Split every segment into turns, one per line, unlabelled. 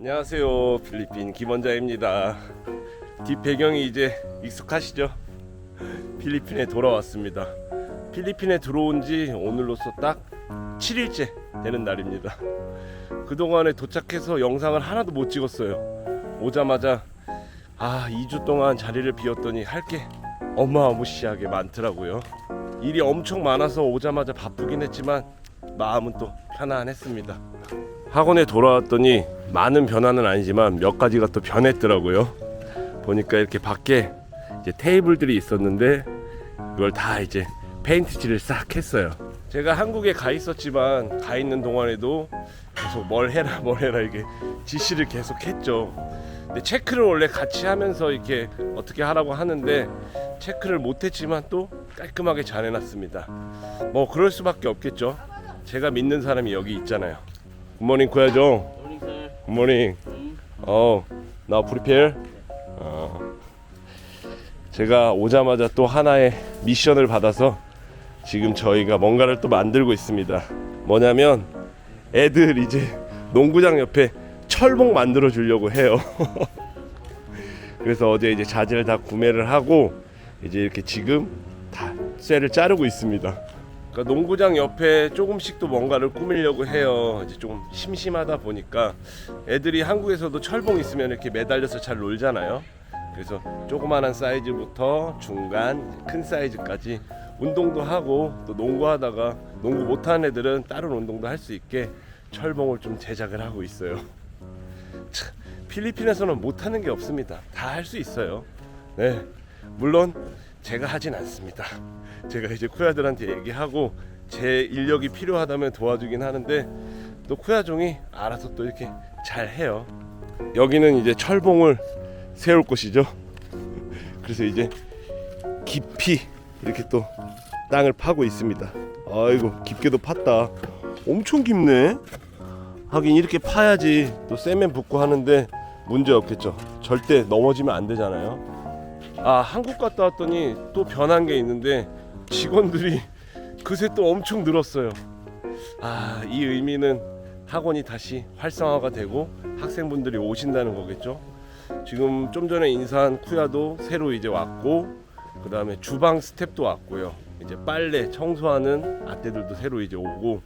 안녕하세요. 필리핀 김원자입니다. 뒷 배경이 이제 익숙하시죠? 필리핀에 돌아왔습니다. 필리핀에 들어온 지 오늘로써 딱 7일째 되는 날입니다. 그동안에 도착해서 영상을 하나도 못 찍었어요. 오자마자 아, 2주 동안 자리를 비웠더니 할 게 어마어마시하게 많더라고요. 일이 엄청 많아서 오자마자 바쁘긴 했지만 마음은 또 편안했습니다. 학원에 돌아왔더니 많은 변화는 아니지만 몇 가지가 또 변했더라고요. 보니까 이렇게 밖에 이제 테이블들이 있었는데 그걸 다 이제 페인트칠을 싹 했어요. 제가 한국에 가 있었지만 가 있는 동안에도 계속 뭘 해라 뭘 해라 이게 지시를 계속 했죠. 근데 체크를 원래 같이 하면서 이렇게 어떻게 하라고 하는데 체크를 못했지만 또 깔끔하게 잘 해놨습니다. 뭐 그럴 수밖에 없겠죠. 제가 믿는 사람이 여기 있잖아요. 굿모닝
sir.
굿모닝. 어, 나. 어. 제가 오자마자 또 하나의 미션을 받아서 지금 저희가 뭔가를 또 만들고 있습니다. 뭐냐면 애들 이제 농구장 옆에 철봉 만들어 주려고 해요. 그래서 어제 이제 자재를 다 구매를 하고 이제 이렇게 지금 다 쇠를 자르고 있습니다. 그러니까 농구장 옆에 조금씩 또 뭔가를 꾸미려고 해요. 이제 좀 심심하다 보니까 애들이 한국에서도 철봉 있으면 이렇게 매달려서 잘 놀잖아요. 그래서 조그만한 사이즈부터 중간, 큰 사이즈까지 운동도 하고 또 농구하다가 농구 못하는 애들은 다른 운동도 할 수 있게 철봉을 좀 제작을 하고 있어요. 참, 필리핀에서는 못하는 게 없습니다. 다 할 수 있어요. 네, 물론 제가 하진 않습니다. 제가 이제 쿠야들한테 얘기하고 제 인력이 필요하다면 도와주긴 하는데 또 쿠야종이 알아서 또 이렇게 잘 해요. 여기는 이제 철봉을 세울 곳이죠. 그래서 이제 깊이 이렇게 또 땅을 파고 있습니다. 아이고 깊게도 팠다. 엄청 깊네. 하긴 이렇게 파야지 또 세면 붙고 하는데 문제 없겠죠. 절대 넘어지면 안 되잖아요. 아 한국 갔다 왔더니 또 변한 게 있는데 직원들이 그새 또 엄청 늘었어요. 아 이 의미는 학원이 다시 활성화가 되고 학생분들이 오신다는 거겠죠. 지금 좀 전에 인사한 쿠야도 새로 이제 왔고 그 다음에 주방 스텝도 왔고요. 이제 빨래 청소하는 아떼들도 새로 이제 오고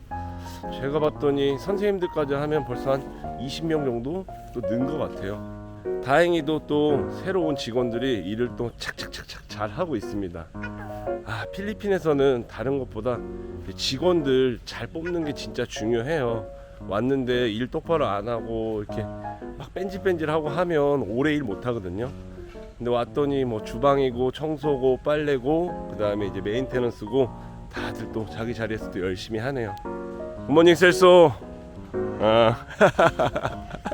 제가 봤더니 선생님들까지 하면 벌써 한 20명 정도 또 는 것 같아요. 다행히도 또 새로운 직원들이 일을 또 착착착착 잘 하고 있습니다. 아 필리핀에서는 다른 것보다 직원들 잘 뽑는 게 진짜 중요해요. 왔는데 일 똑바로 안 하고 이렇게 막 뺀질뺀질하고 하면 오래 일 못 하거든요. 근데 왔더니 뭐 주방이고 청소고 빨래고 그 다음에 이제 메인테넌스고 다들 또 자기 자리에서 또 열심히 하네요. 굿모닝 셀소. 아.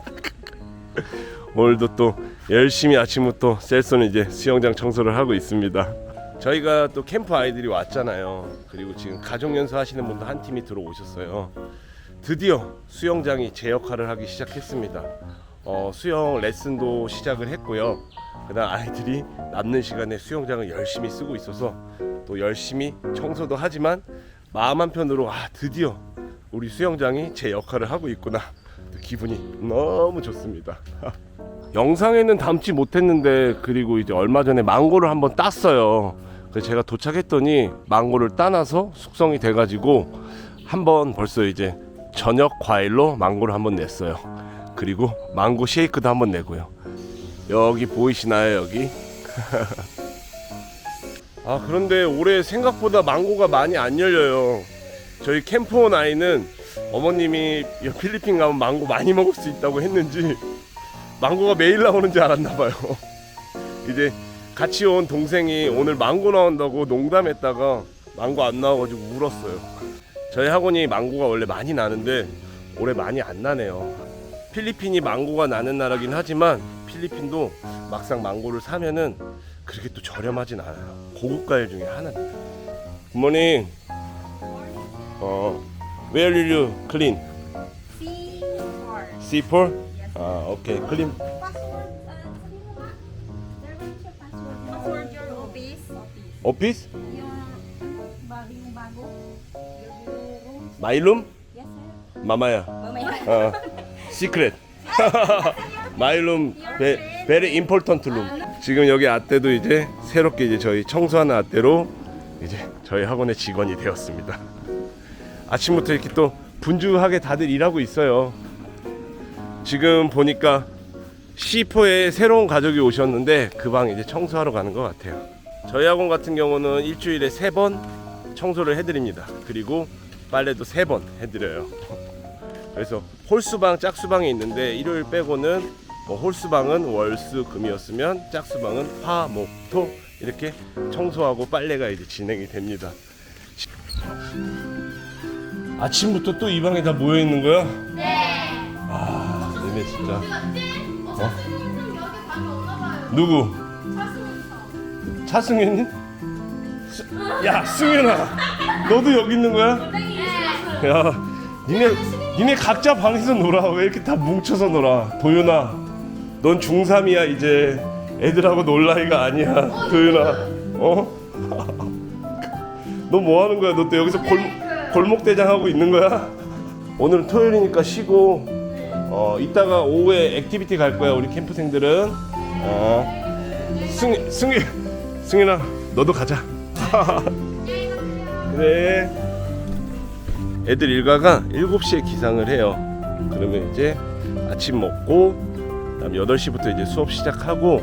오늘도 또 열심히 아침부터 셀소는 이제 수영장 청소를 하고 있습니다. 저희가 또 캠프 아이들이 왔잖아요. 그리고 지금 가족 연수 하시는 분도 한 팀이 들어오셨어요. 드디어 수영장이 제 역할을 하기 시작했습니다. 어, 수영 레슨도 시작을 했고요. 그다음 아이들이 남는 시간에 수영장을 열심히 쓰고 있어서 또 열심히 청소도 하지만 마음 한편으로 아 드디어 우리 수영장이 제 역할을 하고 있구나. 또 기분이 너무 좋습니다. 영상에는 담지 못했는데 그리고 이제 얼마 전에 망고를 한번 땄어요. 그래서 제가 도착했더니 망고를 따놔서 숙성이 돼가지고 한번 벌써 이제 저녁 과일로 망고를 한번 냈어요. 그리고 망고 쉐이크도 한번 내고요. 여기 보이시나요 여기? 아 그런데 올해 생각보다 망고가 많이 안 열려요. 저희 캠프 온 아이는 어머님이 필리핀 가면 망고 많이 먹을 수 있다고 했는지 망고가 매일 나오는 줄 알았나 봐요. 이제 같이 온 동생이 오늘 망고 나온다고 농담했다가 망고 안 나와가지고 울었어요. 저희 학원이 망고가 원래 많이 나는데 올해 많이 안 나네요. 필리핀이 망고가 나는 나라긴 하지만 필리핀도 막상 망고를 사면은 그렇게 또 저렴하진 않아요. 고급 과일 중에 하나입니다. 굿모닝. 어, where will you clean?
C4.
C4? 아, 오케이.
uh, office.
오피스? 마일룸? 마마야. 어. 시크릿.
Ah,
마일룸 베, 베리 임포턴트 룸. 지금 여기 아떼도 이제 새롭게 이제 저희 청소하는 아떼로 이제 저희 학원의 직원이 되었습니다. 아침부터 이렇게 또 분주하게 다들 일하고 있어요. 지금 보니까 C4에 새로운 가족이 오셨는데 그 방 이제 청소하러 가는 것 같아요. 저희 학원 같은 경우는 일주일에 세 번 청소를 해드립니다. 그리고 빨래도 세 번 해드려요. 그래서 홀수방, 짝수방이 있는데 일요일 빼고는 뭐 홀수방은 월수 금이었으면 짝수방은 화, 목, 토 이렇게 청소하고 빨래가 이제 진행이 됩니다. 아침부터 또 이 방에 다 모여 있는 거야? 네. 아, 얘네 진짜. 어? 누구? 차승현이? 스, 야, 승현아, 너도 여기 있는 거야? 야, 니네 니네 각자 방에서 놀아. 왜 이렇게 다 뭉쳐서 놀아? 도윤아, 넌 중3이야 이제. 애들하고 놀 나이가 아니야. 도윤아, 어? 너 뭐 하는 거야? 너 또 여기서 골, 골목 대장 하고 있는 거야? 오늘은 토요일이니까 쉬고 어 이따가 오후에 액티비티 갈 거야 우리 캠프생들은. 어. 승, 승희 승희나 너도 가자. 그래. 애들 일가가 7시에 기상을 해요. 그러면 이제 아침 먹고 그다음 8시부터 이제 수업 시작하고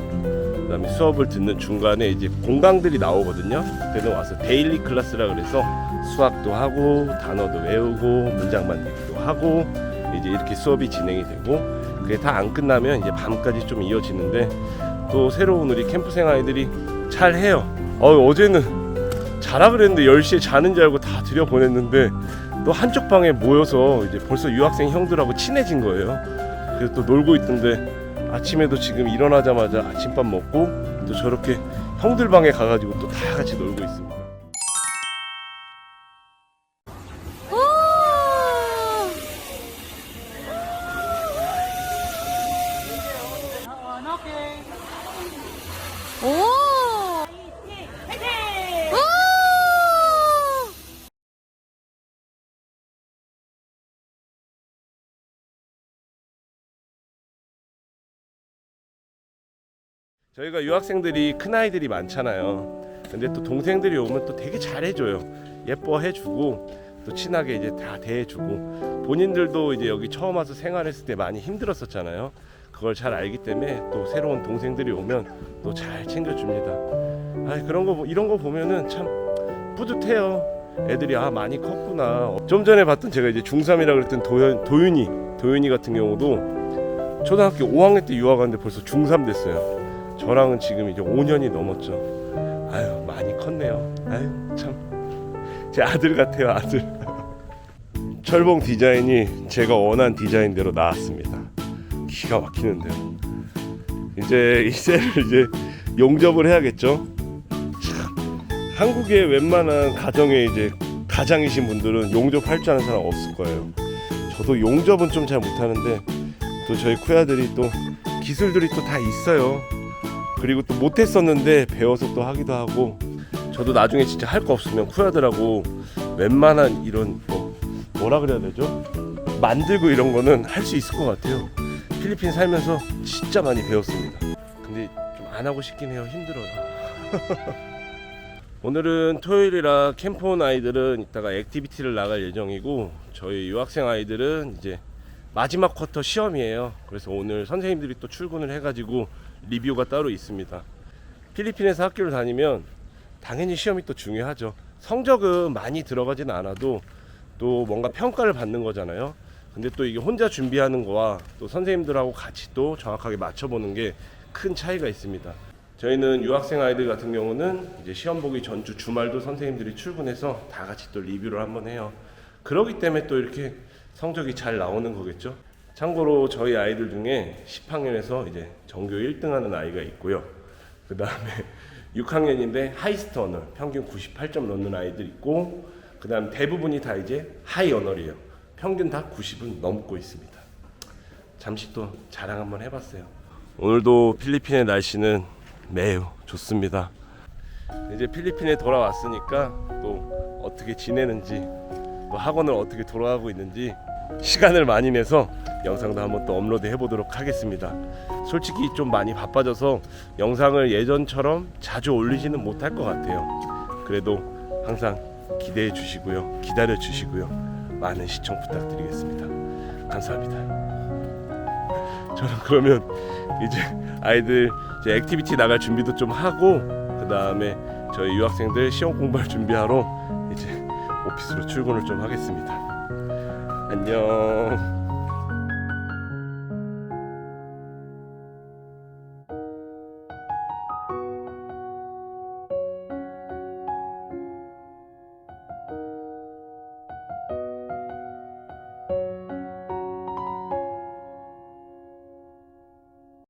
그다음에 수업을 듣는 중간에 이제 공강들이 나오거든요. 그때는 와서 데일리 클래스라 그래서 수학도 하고 단어도 외우고 문장 만들기도 하고 이제 이렇게 수업이 진행이 되고 그게 다 안 끝나면 이제 밤까지 좀 이어지는데 또 새로운 우리 캠프생 아이들이 잘 해요. 어, 어제는 자라 그랬는데 10시에 자는 줄 알고 다 들여 보냈는데 또 한쪽 방에 모여서 이제 벌써 유학생 형들하고 친해진 거예요. 그래서 또 놀고 있던데 아침에도 지금 일어나자마자 아침밥 먹고 또 저렇게 형들 방에 가가지고 또 다 같이 놀고 있습니다. 저희가 유학생들이 큰 아이들이 많잖아요. 근데 또 동생들이 오면 또 되게 잘해줘요. 예뻐해주고 또 친하게 이제 다 대해주고 본인들도 이제 여기 처음 와서 생활했을 때 많이 힘들었었잖아요. 그걸 잘 알기 때문에 또 새로운 동생들이 오면 또 잘 챙겨줍니다. 아 그런 거 보- 이런 거 보면은 참 뿌듯해요. 애들이 아 많이 컸구나. 좀 전에 봤던 제가 이제 중3이라 그랬던 도현 도윤이 도윤이 같은 경우도 초등학교 5학년 때 유학 왔는데 벌써 중3 됐어요. 저랑은 지금 이제 5년이 넘었죠. 아유 많이 컸네요. 아유 참 제 아들 같아요 아들. 철봉 디자인이 제가 원한 디자인대로 나왔습니다. 기가 막히는데요. 이제 이 셀을 이제 용접을 해야겠죠. 참 한국의 웬만한 가정에 이제 가장이신 분들은 용접할 줄 아는 사람 없을 거예요. 저도 용접은 좀 잘 못하는데 또 저희 쿠야들이 또 기술들이 또 다 있어요. 그리고 또 못했었는데 배워서 또 하기도 하고 저도 나중에 진짜 할 거 없으면 쿠야들하고 웬만한 이런 뭐 뭐라 그래야 되죠? 만들고 이런 거는 할 수 있을 것 같아요. 필리핀 살면서 진짜 많이 배웠습니다. 근데 좀 안 하고 싶긴 해요. 힘들어요. 오늘은 토요일이라 캠프 온 아이들은 이따가 액티비티를 나갈 예정이고 저희 유학생 아이들은 이제 마지막 쿼터 시험이에요. 그래서 오늘 선생님들이 또 출근을 해가지고 리뷰가 따로 있습니다. 필리핀에서 학교를 다니면 당연히 시험이 또 중요하죠. 성적은 많이 들어가지는 않아도 또 뭔가 평가를 받는 거잖아요. 근데 또 이게 혼자 준비하는 거와 또 선생님들하고 같이 또 정확하게 맞춰보는 게 큰 차이가 있습니다. 저희는 유학생 아이들 같은 경우는 이제 시험 보기 전주 주말도 선생님들이 출근해서 다 같이 또 리뷰를 한번 해요. 그러기 때문에 또 이렇게 성적이 잘 나오는 거겠죠. 참고로 저희 아이들 중에 10학년에서 이제 전교 1등 하는 아이가 있고요. 그 다음에 6학년인데 하이스트 언어 평균 98점 넣는 아이들 있고 그 다음 대부분이 다 이제 하이 언어리에요. 평균 다 90은 넘고 있습니다. 잠시 또 자랑 한번 해봤어요. 오늘도 필리핀의 날씨는 매우 좋습니다. 이제 필리핀에 돌아왔으니까 또 어떻게 지내는지 또 학원을 어떻게 돌아가고 있는지 시간을 많이 내서 영상도 한번 또 업로드 해보도록 하겠습니다. 솔직히 좀 많이 바빠져서 영상을 예전처럼 자주 올리지는 못할 것 같아요. 그래도 항상 기대해 주시고요. 기다려 주시고요. 많은 시청 부탁드리겠습니다. 감사합니다. 저는 그러면 이제 아이들 이제 액티비티 나갈 준비도 좀 하고 그 다음에 저희 유학생들 시험 공부할 준비하러 이제 오피스로 출근을 좀 하겠습니다. 안녕.